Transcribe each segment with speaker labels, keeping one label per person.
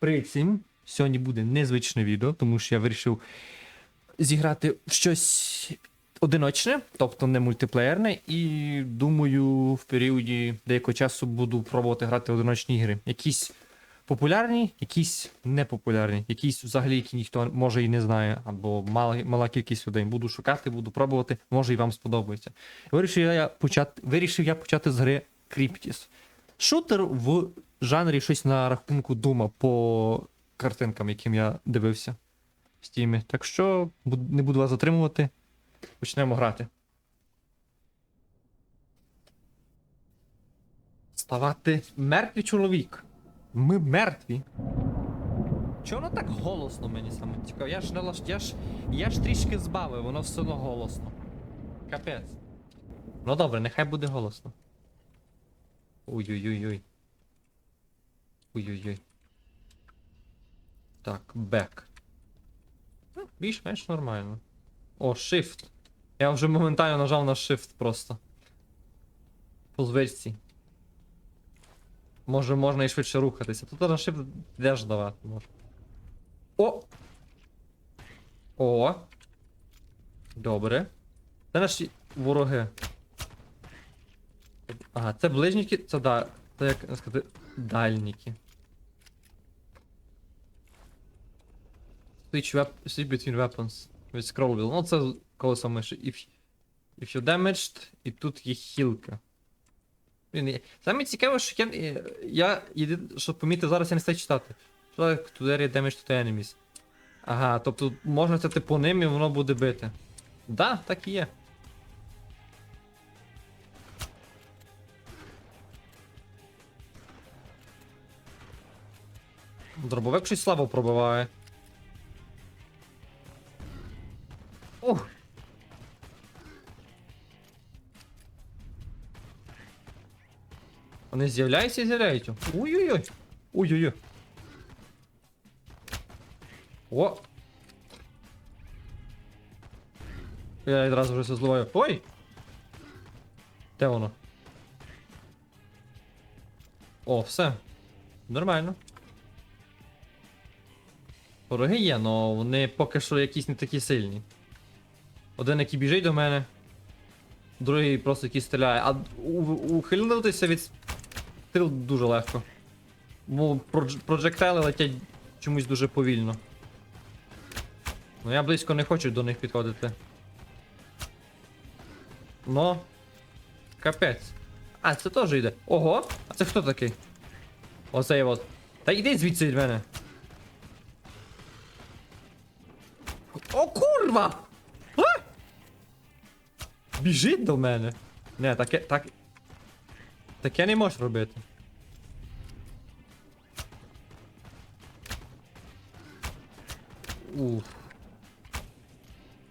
Speaker 1: При цим сьогодні буде незвичне відео, тому що я вирішив зіграти в щось одиночне, тобто не мультиплеєрне, і думаю, в періоді деякого часу буду пробувати грати в одиночні ігри. Якісь популярні, якісь непопулярні, якісь взагалі, які ніхто може і не знає, або мала, мала кількість людей. Буду шукати, буду пробувати, може і вам сподобається. Вирішив я почати, вирішив я почати з гри Cryptis. Шутер в жанрі щось на рахунку Дума по картинкам, яким я дивився в стімі. Так що не буду вас затримувати. Почнемо грати. Ставати мертвий чоловік. Ми мертві. Чого воно так голосно мені саме цікаво? Я ж не лаш... я ж. Я ж трішки збавив, воно все одно голосно. Капець. Ну добре, нехай буде голосно. Ой-ой-ой-ой. Ой-ой-ой. Так, бек. Ну, Більш-менш нормально. О, shift. Я вже моментально нажав на shift просто. По звичці. Може, можна і швидше рухатися. Тут на shift теж давати може. О! О! Добре. Це наші вороги. Ага, це ближніки, це да. Це як сказати. Дальніки. Switch, wep switch between weapons. With scroll wheel. Ну це колесо миші. If, if you damaged, і тут є хілка. Блін, саме цікаве, що я, я, я єди- що помітив, зараз я не стаю читати. Like to area damage to enemies. Ага, тобто можна це по ним і воно буде бити. Да, так і є. Дробовик щось слабо пробиває. Ух. Вони з'являються і з'являються. Ой-ой-ой. Ой-ой-ой. О! Я відразу вже все зливаю. Ой! Де воно? О, все. Нормально. Вороги є, але вони поки що якісь не такі сильні. Один, який біжить до мене, другий просто який стріляє. А ухильнутися від стріл дуже легко. Бо продж- проджектайли летять чомусь дуже повільно. Ну я близько не хочу до них підходити. Но. Капець. А, це теж йде. Ого! А це хто такий? Оцей от. Та йди звідси від мене. Курва! А! Біжить до мене. Не, таке. так. Таке не можеш робити. Уф.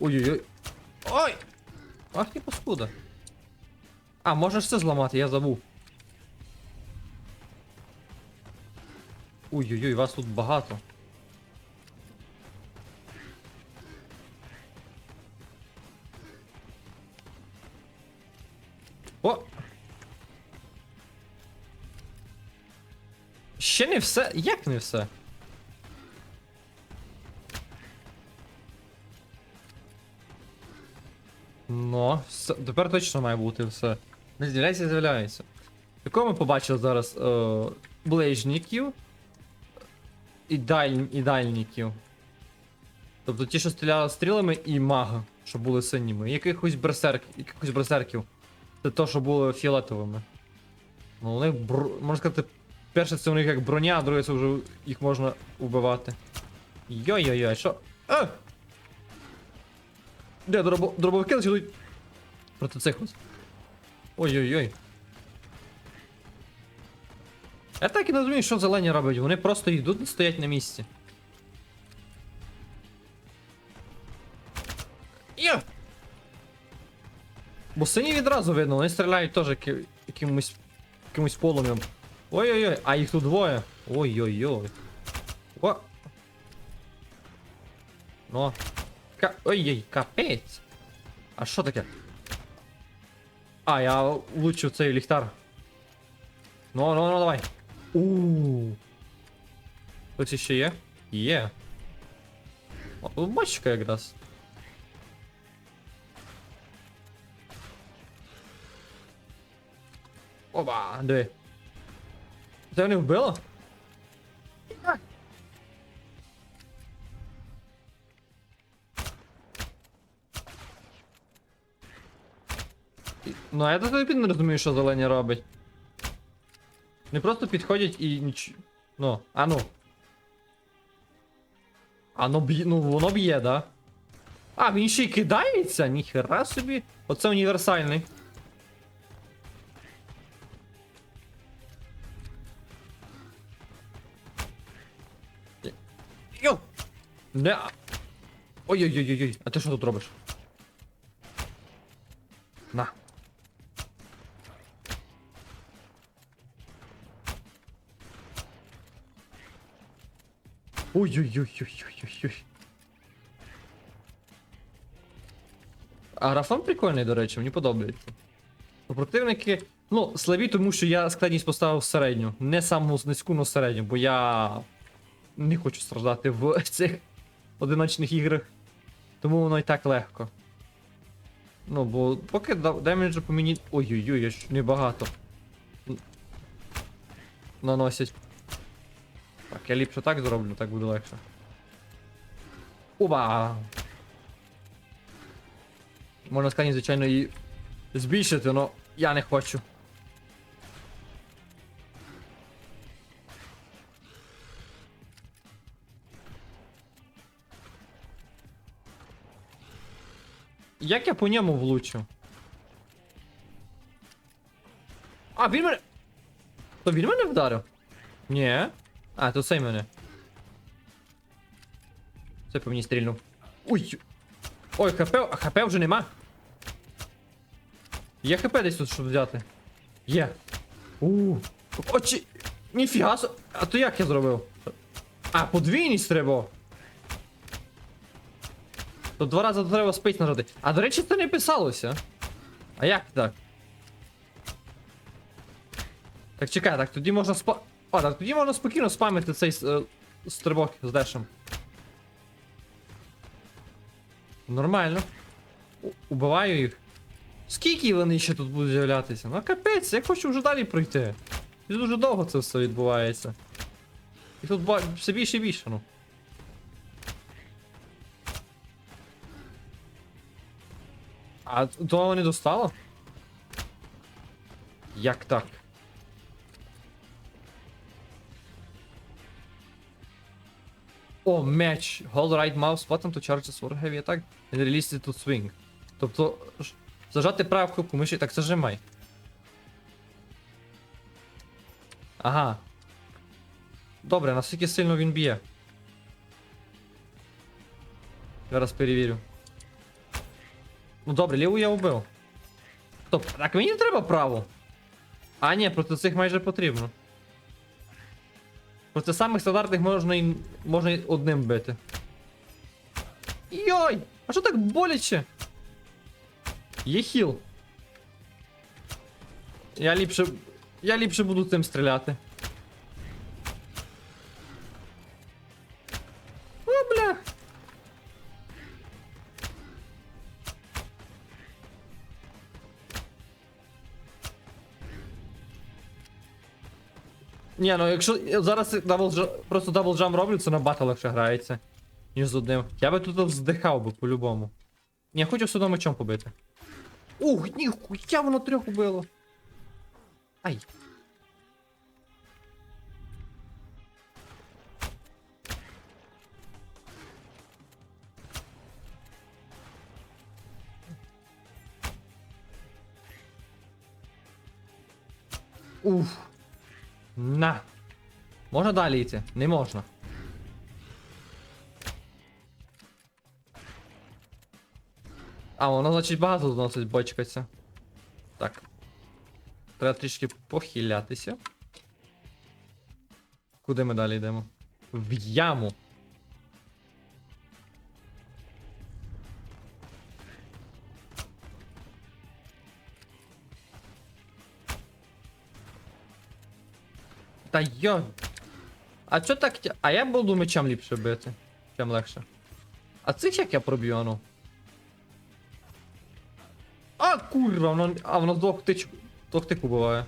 Speaker 1: Ой-ой-ой. Ой! Ах ти паскуда. А, можеш це зламати, я забув. Ой-ой-ой, вас тут багато. О! Ще не все? Як не все? Ну, все, тепер точно має бути все. Не з'являється, з'являється. Такого ми побачили зараз е, ближників і, даль. Тобто ті, що стріляли стрілами, і мага, що були синіми. Якихось берсерк, якихось берсерків. Це то, що було фіолетовими. Ну, у бр... можна сказати, перше це у них як броня, а друге це вже їх можна вбивати. Йой-йой-йой, що? А! Де дробо... дробовики летять проти цих ось. Ой-ой-ой. Я так і не розумію, що зелені роблять. Вони просто йдуть і стоять на місці. Бо сині відразу видно, вони стріляють теж яки- якимось якимось полум'ям. Ой-ой-ой, а їх тут двоє. Ой-ой-ой. О! Ну. Ка... Ой-ой, капець. А що таке? А, я влучив цей ліхтар. Ну, ну, ну, давай. У. Хтось ще є? Є. О, тут бочка якраз. Оба, диви. Це не вбило? Ну, а я тобі не розумію, що зелені робить. Не просто підходять і ніч. Ну, а ну. А ну б'є, ну воно б'є, да? А, він ще й кидається? Ніхера собі. Оце універсальний. Не. Ой-ой-ой-ой, а ти що тут робиш? На. Ой-ой-ой-ой-ой-ой. А графон прикольний, до речі, мені подобається. Ну, Противники. Ну, слабі, тому що я складність поставив середню. Не саму низьку, але середню, бо я не хочу страждати в цих одиночних іграх. Тому воно і так легко. Ну, бо поки демеджу по мені. Ой-ой-ой, я ж небагато. Наносять. Так, я ліпше так зроблю, так буде легше. Оба! Можна складність, звичайно, і збільшити, але я не хочу. Як я по ньому влучу? А, він мене. То він мене вдарив? Ні. А, то цей мене. Це по мені стрільнув. Ой. Ой, хп, а хп вже нема. Є хп десь тут, щоб взяти. Є. У. Очі. Ніфіга. А то як я зробив? А, подвійність треба. То два рази треба спить нажати. А до речі, це не писалося. А як так? Так чекай, так тоді можна спа. О, так тоді можна спокійно спамити цей е, стрибок з дешем. Нормально. У- Убиваю їх. Скільки вони ще тут будуть з'являтися? Ну капець, я хочу вже далі пройти. І дуже довго це все відбувається. І тут все більше і більше, ну. А того не достало? Як так? О, меч. Hold right mouse button to charge the sword heavy attack and release it to swing. Тобто, зажати праву кнопку миші, так зажимай. Ага. Добре, наскільки сильно він б'є. Зараз перевірю. Ну добре, ліву я вбив. Стоп, так мені треба праву. А, ні, проти цих майже потрібно. Проти самих стандартних можна і можна і одним бити. Йой! А що так боляче? Є хіл. Я ліпше. Я ліпше буду цим стріляти. Ні, ну якщо зараз дабл, просто дабл джам роблю, це набагато легше грається. Ніж з одним. Я би тут вздихав би по-любому. Ні, я хочу все одно мечом побити. Ух, ніхуя воно трьох убило. Ай. Уф. На. Можна далі йти? Не можна. А, воно, значить, багато зносить бочкаться. Так. Треба трішки похилятися. Куди ми далі йдемо? В яму. Та йо. А чо так. тя- А я буду мечем ліпше бити. Чим легше. А цих як я проб'ю, ану? А, курва, воно. А воно з двох тич. Двох тик убиває.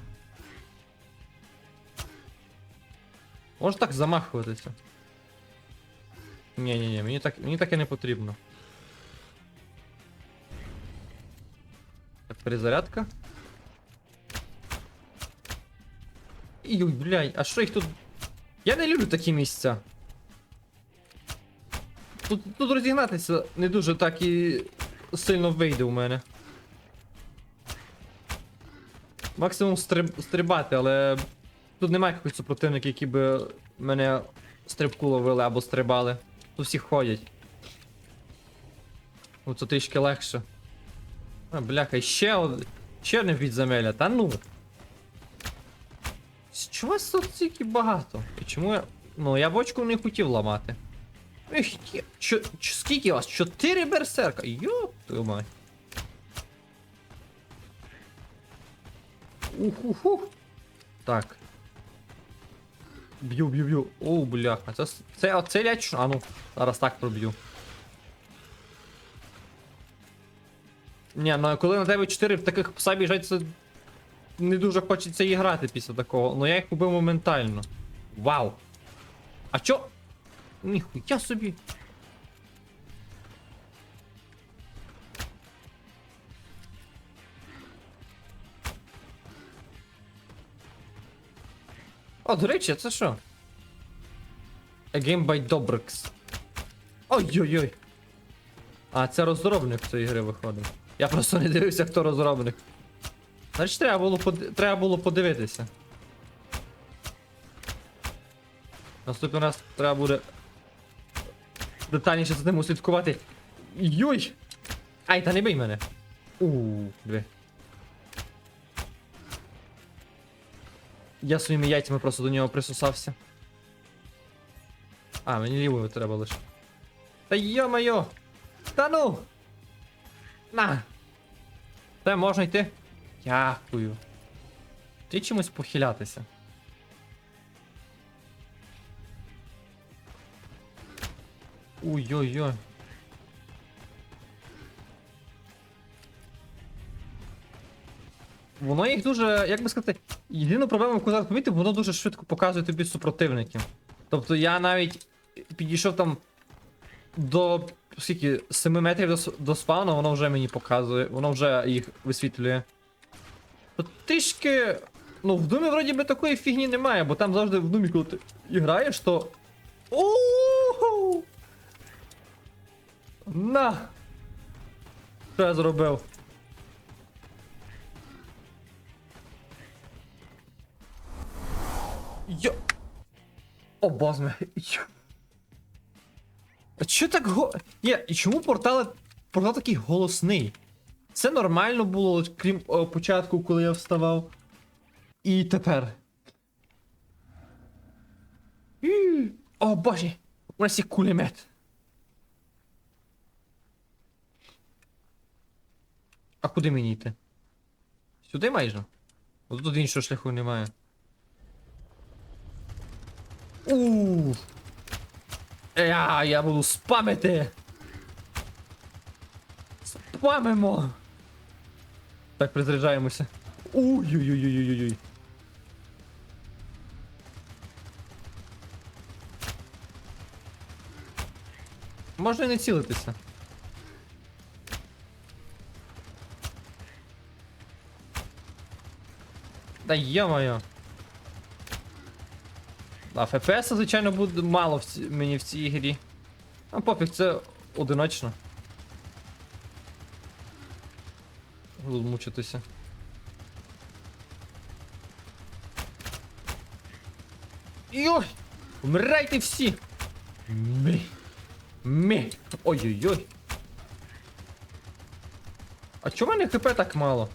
Speaker 1: Може так замахуватися. Ні, ні, ні, мені так, мені таке не потрібно. Так, перезарядка. Ой, блядь, а що їх тут. Я не люблю такі місця. Тут, тут розігнатися не дуже так і сильно вийде у мене. Максимум стриб, стрибати, але тут немає якихось супротивників, які би мене стрибку ловили або стрибали. Тут всі ходять. Ну це трішки легше. А, бляха, ще од... ще одне підземелля, та ну. Чого вас багато? І чому я. Ну, я бочку не хотів ламати. Ех, чо, чо, скільки вас? Чотири берсерка? Йоп, твою мать. Уху-ху. Так. Б'ю, б'ю, б'ю. О, бляха. Це, це оце ляч. А ну, зараз так проб'ю. Ні, ну коли на тебе 4 в таких пса біжать, це не дуже хочеться і грати після такого. Ну я їх убив моментально. Вау. А чо? Ніхуя собі. О, до речі, це що? A Game by Dobrix. Ой-ой-ой. А, це розробник цієї гри виходить. Я просто не дивився, хто розробник. Значить, треба було, под... треба було подивитися. Наступний раз треба буде детальніше за ним услідкувати. Йой! Ай, та не бий мене. Ууу, диви. Я своїми яйцями просто до нього присосався. А, мені лівою треба лише. Та йо-моє! Та ну! На! Та можна йти. Дякую. Ти чимось похилятися. Ой-ой-ой. Воно їх дуже, як би сказати, єдину проблему, яку зараз помітив, воно дуже швидко показує тобі супротивників. Тобто я навіть підійшов там до скільки 7 метрів до, до спавну, воно вже мені показує, воно вже їх висвітлює. То трішки. Ну, в думі вроді би такої фігні немає, бо там завжди в думі, коли ти граєш, то. Оу! На! Що я зробив? Йо. О, бозме. Йо. А чо так го. Ні, і чому портал, портал такий голосний? Це нормально було, крім о, початку, коли я вставав. І тепер. І, О боже! У нас є кулемет. А куди мені йти? Сюди майже? От тут іншого шляху немає. Ууу. Я, я буду спамити. Спамимо. Так, призаряджаємося. Ой-ой-ой-ой-ой-ой. Можна і не цілитися. Да йо-моє. А ФПС, звичайно, буде мало в ці... мені в цій грі. А пофіг, це одиночно. Буду мучитися. Йой! Вмирайте всі! Мі. Мі. Ой-ой-ой. А чому мене хп так мало?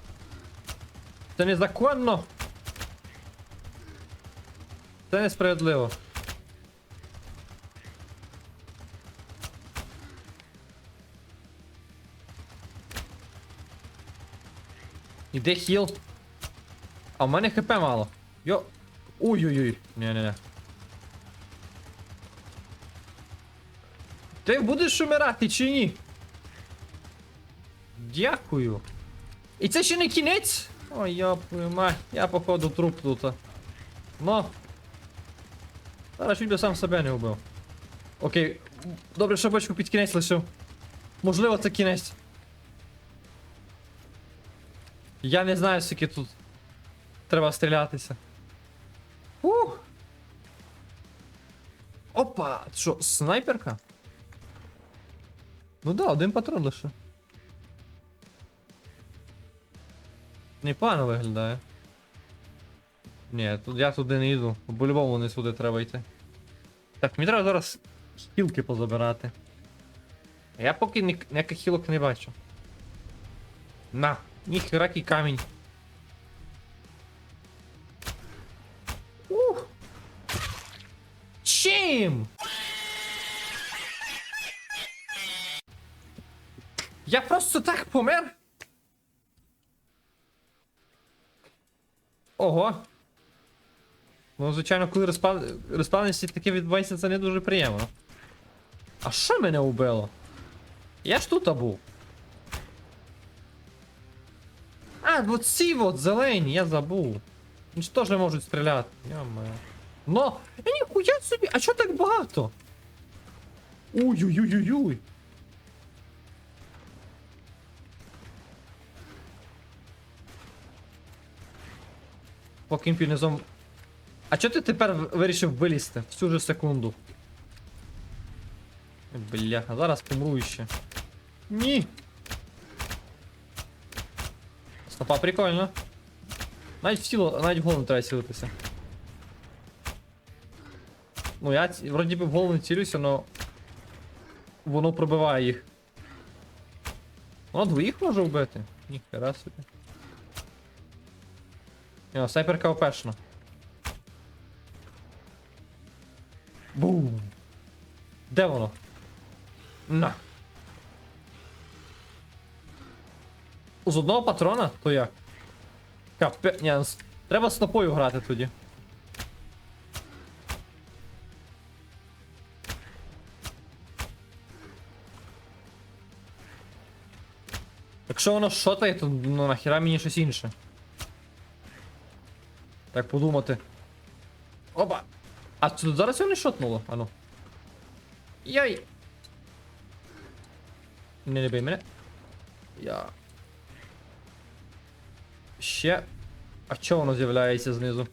Speaker 1: Це незаконно. Це несправедливо. Іде хіл. А в мене хп мало. Йо. Ой-ой-ой. Не-не-не. Ти будеш умирати чи ні? Дякую. І це ще не кінець? Ой, я пойма. Я походу труп тут. Но! Ну. Зараз він би сам себе не вбив. Окей. Добре, що бочку під кінець лишив. Можливо, це кінець. Я не знаю, скільки тут треба стрілятися. Ух! Опа! Що, снайперка? Ну да, один патрон лише. Непогано виглядає. Ні, тут я туди не йду. По-любому не сюди треба йти. Так, мені треба зараз хілки позабирати. Я поки ні- ніяких хілок не бачу. На, ніхера який камінь. Ух! Чим? Я просто так помер? Ого. Ну, звичайно, коли респавненості таке відбувається, це не дуже приємно. А що мене убило? Я ж тут був. А, от ці от зелені, я забув. Вони ж теж можуть стріляти. Йоме. Но! Я ніхуя собі, а чого так багато? Ой-ой-ой-ой-ой. Поки імпінезом. А чого ти тепер вирішив вилізти? Всю же секунду. Бляха, зараз помру ще. Ні. Стопа, прикольно. Навіть в тіло, навіть в голову треба цілитися. Ну я вроді би в голову не цілюся, но воно пробиває їх. Воно двоїх може вбити? Ніхера собі. Йо, снайперка опешна. Бум. Де воно? На. З одного патрона? То як? Капе. Ні, треба снопою грати тоді. Якщо воно шотає, то ну нахіра мені щось інше. Так подумати. Опа! А тут зараз його не шотнуло, ану. Яй! Не не бий мене. Я. Ще. А чого воно з'являється знизу?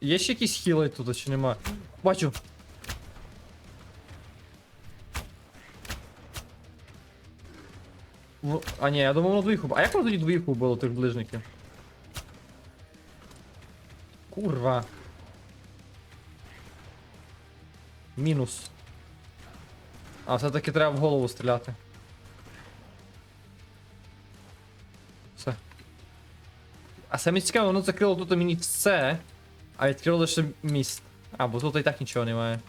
Speaker 1: Є ще якісь хіли тут, чи нема? Бачу. Ну, а ні, я думав, воно уб... А як воно тоді двоїх убило тих ближників? Курва. Мінус. А, все-таки треба в голову стріляти. Саме цікаве, воно закрило тут мені все, а відкрило лише міст. А, бо тут і так нічого немає.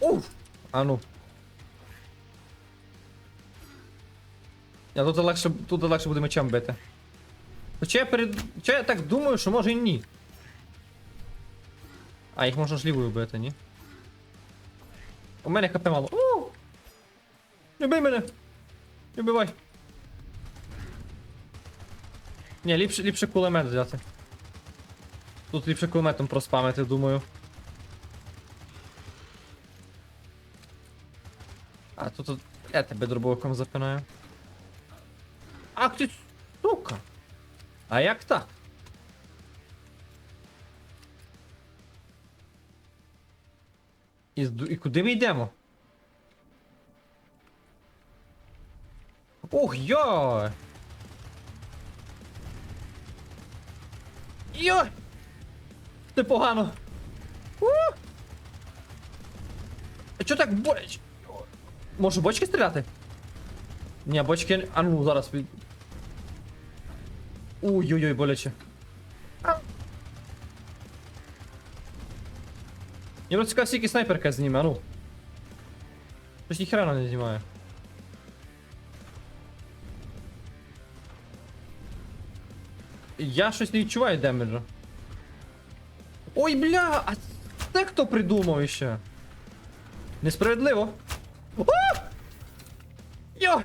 Speaker 1: Уф! А ну. Я тут легше, тут легше буде мечем бити. Хоча я перед. Хоча я так думаю, що може і ні. А, їх можна ж лівою бити, ні? У мене хп мало. Не бий мене! Не бивай! Ні, ліпше, ліпше кулемет взяти. Тут ліпше кулеметом проспамити, думаю. А тут, тут я тебе дробовиком запинаю. Ах ти сука! А як так? І, і куди ми йдемо? Ух, йой! Йой! Непогано! У! А чо так боляче? Може бочки стріляти? Ні, бочки. А ну зараз. Ой-ой-ой, боляче. А. Мені просто цікаво, скільки снайперка зніме, а ну. Щось ніхера не знімає. Я щось не відчуваю демеджа. Ой, бля! А це хто придумав іще? Несправедливо. А! Йо!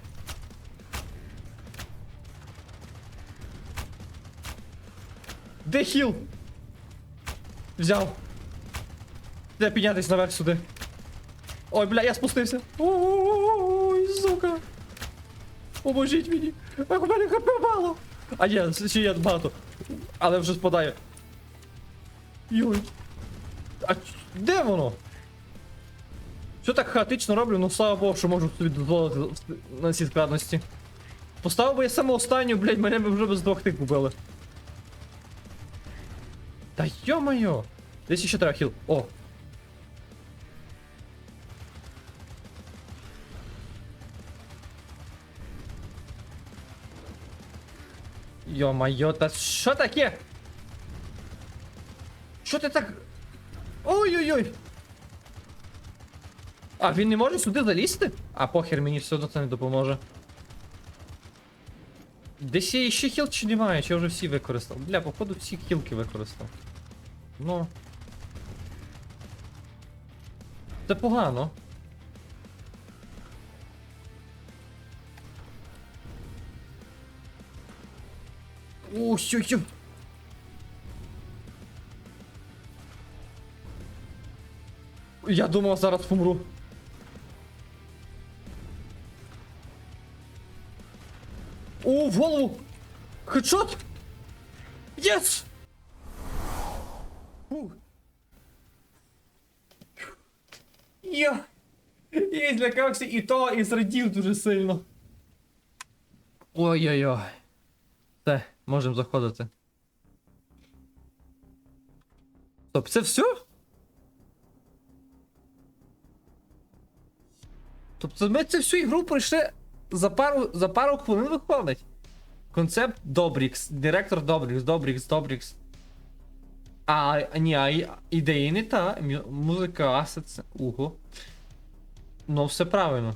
Speaker 1: Де хіл? Взяв. Де піднятись наверх сюди. Ой, бля, я спустився. Ой, сука. Поможіть мені. У мене хп мало. А є, ще є багато. Але вже спадає. Йой. А де воно? Що так хаотично роблю? Ну слава Богу, що можу собі дозволити на цій складності. Поставив би я саме останню, блядь, мене б вже без двох тик убили. Та йо-моє! Десь ще треба хіл. О! Йо-моє, та що таке? Що ти так. Ой-ой-ой! А, він не може сюди залізти? А похер, мені все одно це не допоможе. Десь є ще хіл чи немає, чи я вже всі використав? Бля, походу всі хілки використав. Ну. Це погано. О, сю сю Я думав, зараз помру. О, в голову! Хедшот! Єс! Я. Я злякався і то, і зрадів дуже сильно. Ой-ой-ой. Все, можемо заходити. Стоп, це все? Тобто ми цю всю ігру пройшли за пару, за пару хвилин виходить. Концепт Добрікс, директор Добрікс, Добрікс, Добрікс. А, ні, а ідеї не та. Музика, асет. Уго. Ну, все правильно.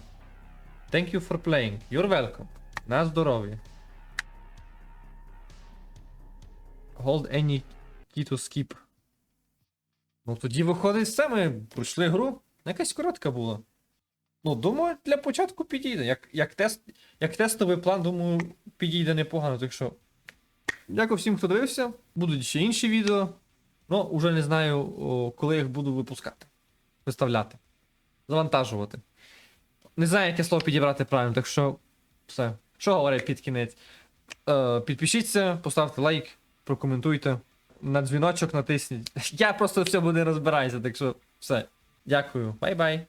Speaker 1: Thank you for playing. You're welcome. На здоров'я. Hold any key to skip. Ну тоді виходить все, ми пройшли гру. Якась коротка була. Ну, думаю, для початку підійде. Як, як, тест, як тестовий план, думаю, підійде непогано. Так що. Дякую всім, хто дивився. Будуть ще інші відео. Ну, уже не знаю, коли їх буду випускати. Виставляти. Завантажувати. Не знаю, яке слово підібрати правильно, так що. Все. Що говорить під кінець? Е, підпишіться, поставте лайк, прокоментуйте. На дзвіночок натисніть. Я просто все буде розбираюся, так що все. Дякую. Бай-бай.